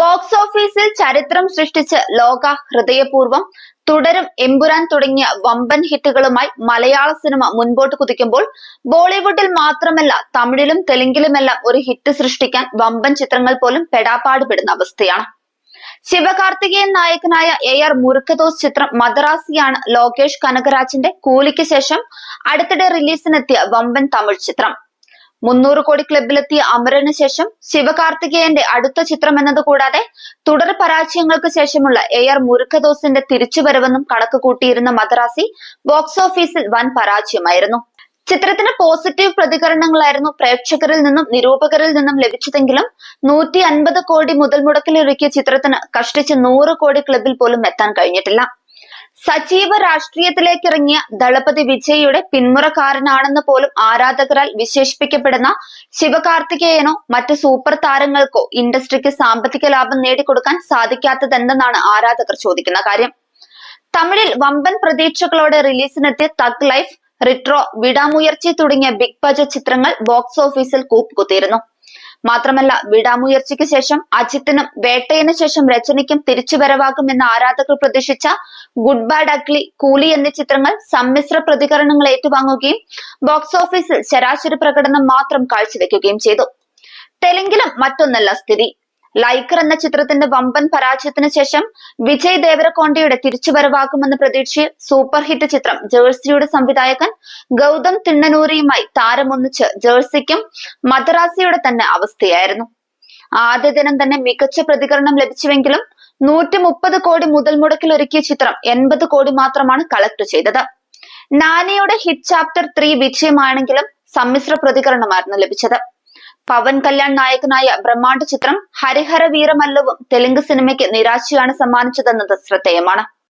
Box ഓഫീസിൽ ചരിത്രം സൃഷ്ടിച്ച് ലോക ഹൃദയപൂർവം തുടരും എമ്പുരാൻ തുടങ്ങിയ വമ്പൻ ഹിറ്റുകളുമായി മലയാള സിനിമ മുൻപോട്ട് കുതിക്കുമ്പോൾ ബോളിവുഡിൽ മാത്രമല്ല തമിഴിലും തെലുങ്കിലുമെല്ലാം ഒരു ഹിറ്റ് സൃഷ്ടിക്കാൻ വമ്പൻ ചിത്രങ്ങൾ പോലും പെടാപ്പാടുപെടുന്ന അവസ്ഥയാണ്. ശിവകാർത്തികേയൻ നായകനായ എ ആർ മുറുക്കദോസ് ചിത്രം മദ്രാസിയാണ് ലോകേഷ് കനകരാജിന്റെ കൂലിക്ക് ശേഷം അടുത്തിടെ റിലീസിനെത്തിയ വമ്പൻ തമിഴ് ചിത്രം. മുന്നൂറ് കോടി ക്ലബിലെത്തിയ അമരന് ശേഷം ശിവകാർത്തികേയന്റെ അടുത്ത ചിത്രം എന്നത് കൂടാതെ തുടർ പരാജയങ്ങൾക്ക് ശേഷമുള്ള എ ആർ മുരുക്കദോസിന്റെ തിരിച്ചുവരവെന്നും കണക്ക് കൂട്ടിയിരുന്ന മദ്രാസി ബോക്സ് ഓഫീസിൽ വൻ പരാജയമായിരുന്നു. ചിത്രത്തിന് പോസിറ്റീവ് പ്രതികരണങ്ങളായിരുന്നു പ്രേക്ഷകരിൽ നിന്നും നിരൂപകരിൽ നിന്നും ലഭിച്ചതെങ്കിലും നൂറ്റി അൻപത് കോടി മുതൽ മുടക്കിലൊരുക്കിയ ചിത്രത്തിന് കഷ്ടിച്ച് നൂറ് കോടി ക്ലബിൽ പോലും എത്താൻ കഴിഞ്ഞിട്ടില്ല. സജീവ രാഷ്ട്രീയത്തിലേക്ക് ഇറങ്ങിയ ദളപതി വിജയിയുടെ പിന്മുറക്കാരനാണെന്ന് പോലും ആരാധകരാൽ വിശേഷിപ്പിക്കപ്പെടുന്ന ശിവകാർത്തികേയനോ മറ്റ് സൂപ്പർ താരങ്ങൾക്കോ ഇൻഡസ്ട്രിക്ക് സാമ്പത്തിക ലാഭം നേടിക്കൊടുക്കാൻ സാധിക്കാത്തതെന്തെന്നാണ് ആരാധകർ ചോദിക്കുന്ന കാര്യം. തമിഴിൽ വമ്പൻ പ്രതീക്ഷകളോടെ റിലീസിനെത്തിയ തഗ് ലൈഫ് റിട്രോ വിടാമുയർച്ചി തുടങ്ങിയ ബിഗ് ബജറ്റ് ചിത്രങ്ങൾ ബോക്സ് ഓഫീസിൽ കൂപ്പുകുത്തിയിരുന്നു. മാത്രമല്ല വിടാമുയർച്ചയ്ക്ക് ശേഷം അജിത്തിനും വേട്ടയിന് ശേഷം രചനയ്ക്കും തിരിച്ചുവരവാകുമെന്ന് ആരാധകർ പ്രതീക്ഷിച്ച ഗുഡ് ബാഡ് അഗ്ലി കൂലി എന്നീ ചിത്രങ്ങൾ സമ്മിശ്ര പ്രതികരണങ്ങൾ ഏറ്റുവാങ്ങുകയും ബോക്സ് ഓഫീസിൽ ശരാശരി പ്രകടനം മാത്രം കാഴ്ചവെക്കുകയും ചെയ്തു. തെലുങ്കിലും മറ്റൊന്നല്ല സ്ഥിതി. ലൈക്കർ എന്ന ചിത്രത്തിന്റെ വമ്പൻ പരാജയത്തിന് ശേഷം വിജയ് ദേവരക്കൊണ്ടയുടെ തിരിച്ചുവരവാകുമെന്ന പ്രതീക്ഷയിൽ സൂപ്പർ ഹിറ്റ് ചിത്രം ജേഴ്സിയുടെ സംവിധായകൻ ഗൗതം തിണ്ണനൂരിയുമായി താരമൊന്നിച്ച് ജേഴ്സിക്കും മദ്രാസിയുടെ തന്നെ അവസ്ഥയായിരുന്നു. ആദ്യ ദിനം തന്നെ മികച്ച പ്രതികരണം ലഭിച്ചുവെങ്കിലും നൂറ്റി മുപ്പത് കോടി മുതൽ മുടക്കിൽ ഒരുക്കിയ ചിത്രം എൺപത് കോടി മാത്രമാണ് കളക്ട് ചെയ്തത്. നാനിയുടെ ഹിറ്റ് ചാപ്റ്റർ ത്രീ വിജയമാണെങ്കിലും സമ്മിശ്ര പ്രതികരണമായിരുന്നു ലഭിച്ചത്. പവൻ കല്യാൺ നായകനായ ബ്രഹ്മാണ്ഡ ചിത്രം ഹരിഹര വീരമല്ലവും തെലുങ്ക് സിനിമയ്ക്ക് നിരാശയാണ് സമ്മാനിച്ചതെന്നത് ശ്രദ്ധേയമാണ്.